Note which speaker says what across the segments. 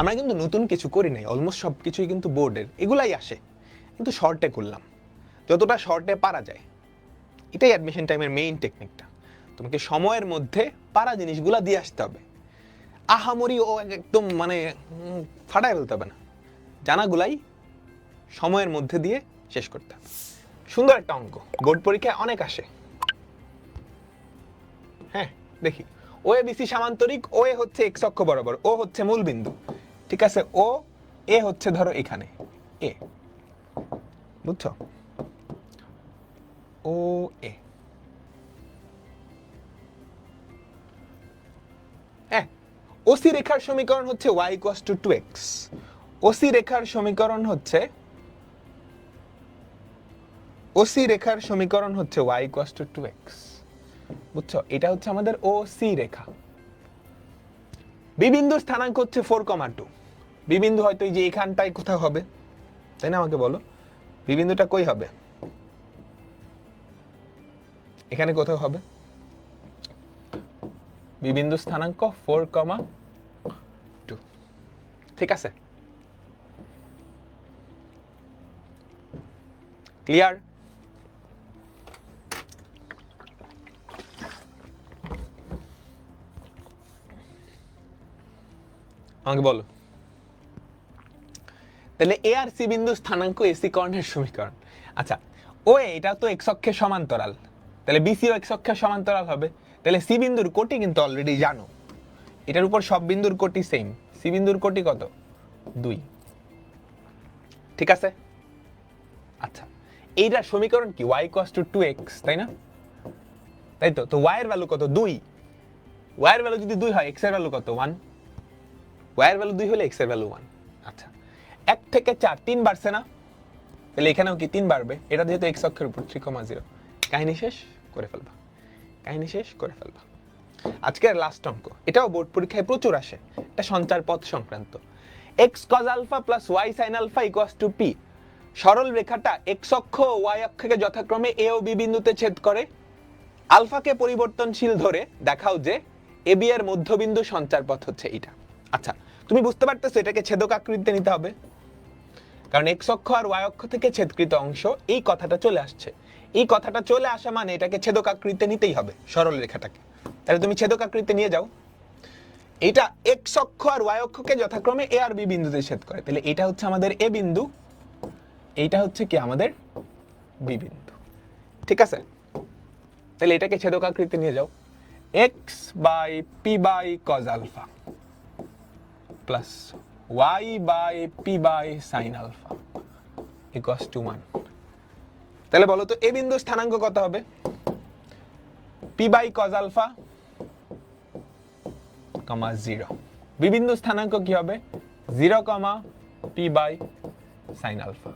Speaker 1: আমরা কিন্তু নতুন কিছু করি নাই অলমোস্ট সব কিছুই কিন্তু বোর্ডের এগুলাই আসে, কিন্তু শর্টে করলাম। যতটা শর্টে পারা যায়, এটাই অ্যাডমিশন টাইমের মেইন টেকনিকটা তোমাকে সময়ের মধ্যে পারা জিনিসগুলা দিয়ে আসতে হবে। আহামরি ও একদম মানে ফাটায় ফেলতে হবে না। জানাগুলাই সময়ের মধ্যে দিয়ে শেষ করতে হবে। সুন্দর একটা অঙ্ক বোর্ড পরীক্ষায় অনেক আসে। হ্যাঁ দেখি। ও এ বিসি সামান্তরিক ও এ হচ্ছে এক্স অক্ষ বরাবর ও হচ্ছে মূল বিন্দু ঠিক আছে, ও, এ হচ্ছে ধরো এখানে, এ, বুঝছ? ও, এ। হ্যাঁ ওসি রেখার সমীকরণ হচ্ছে Y equals two two X OC রেখার সমীকরণ হচ্ছে, ওসি রেখার সমীকরণ হচ্ছে Y equals two two X বুঝছ? এটা হচ্ছে আমাদের ও সি রেখা। বিবিন্দুর স্থানাঙ্ক হচ্ছে ফোর কমা টু বিবিন্দু হয়তো এই যে এখানটায় কোথাও হবে। তাই না আমাকে বলো? বিবিন্দুটা কই হবে? এখানে কোথাও হবে? বিবিন্দু স্থানাঙ্ক ফোর কমা টু। ঠিক আছে? ক্লিয়ার? আমাকে বলো। তাহলে এ আর সি বিন্দু স্থানাঙ্ক এসি কর্ণের সমীকরণ। আচ্ছা ও এটা তো এক্স অক্ষের সমান্তরাল। তাহলে বিসিও এক্স অক্ষের সমান্তরাল হবে। তাহলে সি বিন্দুর কোটি কিন্তু অলরেডি জানো। এটার উপর সব বিন্দুর কোটি সেম সি বিন্দুর কোটি কত? দুই। ঠিক আছে? আচ্ছা এইটার সমীকরণ কি? Y cos two two X তাই না? তাই তো? তো ওয়াই এর ভ্যালু কত? দুই। ওয়াই এর ভ্যালু যদি দুই হয় এক্সের ভ্যালু কত? ওয়ান ওয়াই এর ভ্যালু দুই হলে এক্সের ভ্যালু ওয়ান আচ্ছা এক থেকে চার, তিন বাড়ছে না? তাহলে এখানেও কি তিন বাড়বে? এটা যেহেতু এক্স অক্ষের উপর থ্রি কমা জিরো কাহিনী শেষ? করে ফেলবা। কাহিনী শেষ? করে ফেলবা। আজকের লাস্ট অঙ্ক। এটাও বোর্ড পরীক্ষায় প্রচুর আসে। এটা সঞ্চার পথ সংক্রান্ত। X cos alpha plus Y sine alpha equals two P সরল রেখাটা এক্স অক্ষ ওয়াই অক্ষকে যথাক্রমে এ ও বি বিন্দুতে ছেদ করে আলফাকে পরিবর্তনশীল ধরে দেখাও যে এ বি এর মধ্যবিন্দু সঞ্চার পথ হচ্ছে এটা আচ্ছা তুমি বুঝতে পারতেছো এটাকে ছেদক আকৃতিতে নিতে হবে? কারণ এক্স অক্ষ আর ওয়াই অক্ষ থেকে ছেদকৃত অংশ এই কথাটা চলে আসছে। এই কথাটা চলে আসা মানে এটাকে ছেদক আকৃতিতে নিতেই হবে সরল রেখাটাকে। তাহলে তুমি ছেদক আকৃতিতে নিয়ে যাও। এটা এক্স অক্ষ আর ওয়াই অক্ষকে যথাক্রমে এ আর বি বিন্দুতে ছেদ করে। তাহলে এটা হচ্ছে আমাদের এ বিন্দু, এইটা হচ্ছে কি আমাদের বি বিন্দু। ঠিক আছে? তাহলে এটাকে ছেদক আকৃতিতে নিয়ে যাও। X by P by cos alpha plus Y by P by sine alpha equals to one তাহলে বলো তো, এ বিন্দু স্থানাঙ্ক কত হবে? P by cos alpha comma zero B স্থানাঙ্ক কি হবে? Zero comma P by sine alpha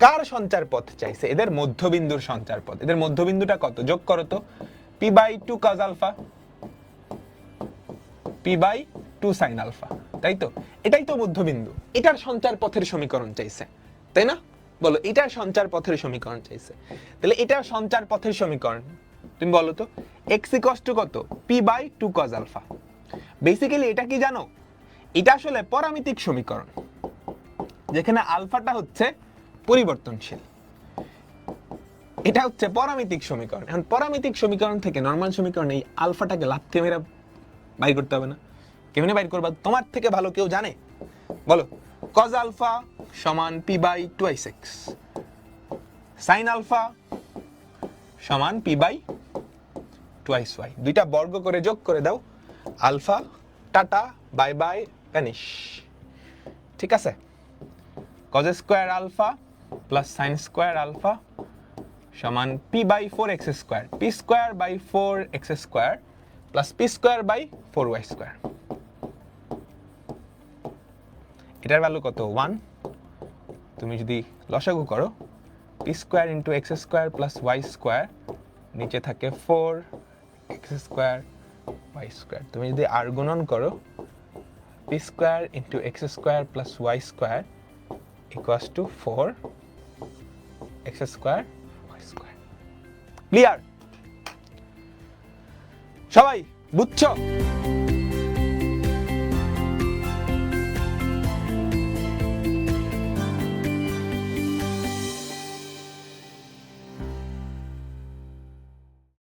Speaker 1: কার সঞ্চার পথ চাইছে? এদের মধ্যবিন্দুর সঞ্চার পথ। এদের মধ্যবিন্দুটা কত? যোগ করো তো। P by two cos alpha P by two sine alpha তাই তো এটাই তো মধ্যবিন্দু। এটার সঞ্চার পথের সমীকরণ চাইছে। তাই না? বলো, এটার সঞ্চার পথের সমীকরণ চাইছে। তাহলে এটার সঞ্চার পথের সমীকরণ, তুমি বলো তো এক্স ইকস টু কত? P by two cos alpha basically এটা কি জানো? এটা আসলে পরামিতিক সমীকরণ, যেখানে আলফাটা হচ্ছে পরিবর্তনশীল। এটা হচ্ছে পরামিতিক সমীকরণ। এখন পরামিতিক সমীকরণ থেকে নর্মাল সমীকরণ এই আলফাটাকে লাথি মেরা বাইর করতে হবে না। কেমনে বাইর করবা? তোমার থেকে ভালো কেউ জানে? বলো। কজ আলফা সমান P by twice six sine alpha সমান পি বাই টুয়াইস ওয়াই দুইটা বর্গ করে যোগ করে দাও। Alpha tata bye bye vanish ঠিক আছে? Cos square alpha plus sine square alpha সমান P by four X square P square by four X square plus P square by four Y square এটার ভ্যালু কত? One তুমি যদি লসাগু করো P square into X square plus Y square নিচে থাকে four X square Y square তুমি যদি আর গুণন করো P square into X square plus Y square equals to four X square Y square clear সবাই, বুঝছ?